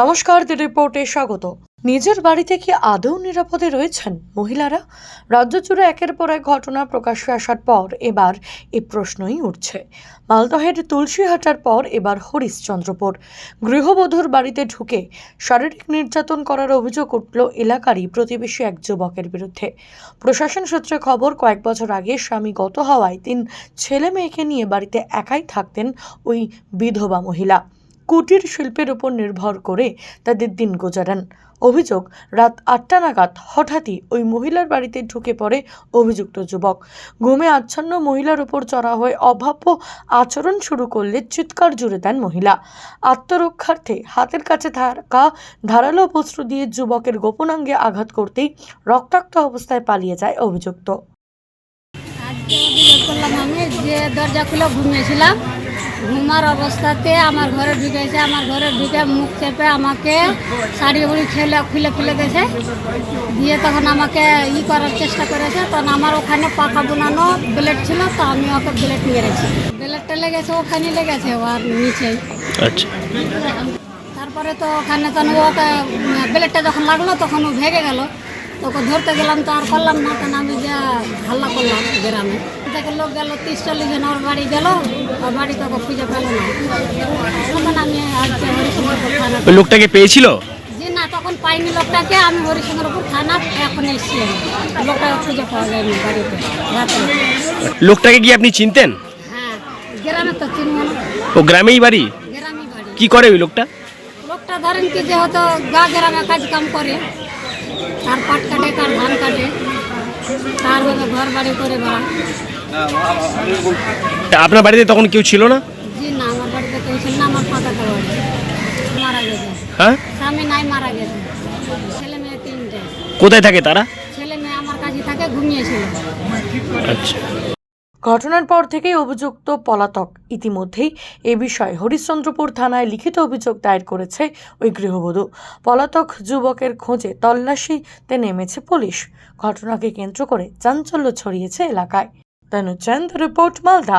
নমস্কার, দি রিপোর্টে স্বাগত। নিজের বাড়িতে কি আদৌ নিরাপদে রয়েছেন মহিলারা? রাজ্য জুড়ে একের পর এক ঘটনা প্রকাশ্যে আসার পর এবার এ প্রশ্নই উঠছে। মালদহের তুলসীহাটার পর এবার হরিশ্চন্দ্রপুর। গৃহবধূর বাড়িতে ঢুকে শারীরিক নির্যাতন করার অভিযোগ উঠল এলাকারই প্রতিবেশী এক যুবকের বিরুদ্ধে। প্রশাসন সূত্রে খবর, কয়েক বছর আগে স্বামী গত হওয়ায় তিন ছেলে মেয়েকে নিয়ে বাড়িতে একাই থাকতেন ওই বিধবা মহিলা। কুটির শিল্পের উপর নির্ভর করে তাদের দিন গুজারান। অভিযোগ, রাত আটটা নাগাদ হঠাৎই ওই মহিলার বাড়িতে ঢুকে পড়ে অভিযুক্ত যুবক। ঘুমে আচ্ছন্ন মহিলার উপর চড়া হয়ে অভাব্য আচরণ শুরু করলে চিৎকার জুড়ে দেন মহিলা। আত্মরক্ষার্থে হাতের কাছে থাকা ধারালো অস্ত্র দিয়ে যুবকের গোপনাঙ্গে আঘাত করতেই রক্তাক্ত অবস্থায় পালিয়ে যায় অভিযুক্ত। যে দরজা খুলে ঘুমিয়েছিলাম। ঘুমার অবস্থাতে আমার ঘরে ঢুকেছে আমার ঘরে ঢুকে মুখ চেপে আমাকে শাড়ি বুড়ি খেলে খুলে খুলে দিয়েছে দিয়ে তখন আমাকে ই করার চেষ্টা করেছে। তখন আমার ওখানে পাখা বোনানো ব্লেড ছিল তো আমি ওকে ব্লেড মেরেছি ব্লেডটা লেগেছে ওখানে লেগেছে ওর নিচেই আচ্ছা। তারপরে তো ওখানে তখন ওকে ব্লেডটা যখন লাগল তখন ও ভেঙে গেল। তো ওকে ধরতে গেলাম তো আর করলাম না তখন আমি যা হাল্লা করলাম গ্রামে। থেকে লোক গেল তিরিশ চল্লিশ জন ওর বাড়ি গেল ওর বাড়ি তো ওকে খুঁজে পেল না। তখন আমি আজকে হরিশঙ্করপুর থানা লোকটাকে পেয়েছিল? যে না তখন পাইনি লোকটাকে আমি হরিশঙ্করপুর থানা এখন এসেছি আমি। লোকটাকে খুঁজে পাওয়া যায়নি বাড়িতে রাতে। লোকটাকে কি আপনি চিনতেন? হ্যাঁ গ্রামে তো চিনব ও গ্রামেই বাড়ি? গ্রামে বাড়ি। কি করে ওই লোকটা? লোকটা ধরেন কি যে হয়তো গা গ্রামে কাজ কাম করে তার পাট কাটে তার ধান কাটে তার হলে ঘর বাড়ি করে বেড়ায় তা আপনার বাড়িতে তখন কেউ ছিল না? জি না আমার বাড়িতে কেউ ছিল না আমার ফাঁকা তো বাড়ি মারা গেছে। হ্যাঁ? স্বামী নাই মারা গেছে। ছেলে মেয়ে তিনটে। কোথায় থাকে তারা? ছেলে মেয়ে আমার কাছে থাকে ঘুমিয়েছিল। আচ্ছা। ঘটনার পর থেকেই অভিযুক্ত পলাতক। ইতিমধ্যেই এ বিষয়ে হরিশ্চন্দ্রপুর থানায় লিখিত অভিযোগ দায়ের করেছে ওই গৃহবধূ। পলাতক যুবকের খোঁজে তল্লাশিতে নেমেছে পুলিশ। ঘটনাকে কেন্দ্র করে চাঞ্চল্য ছড়িয়েছে এলাকায়। তানুচন্দ রিপোর্ট, মালদা।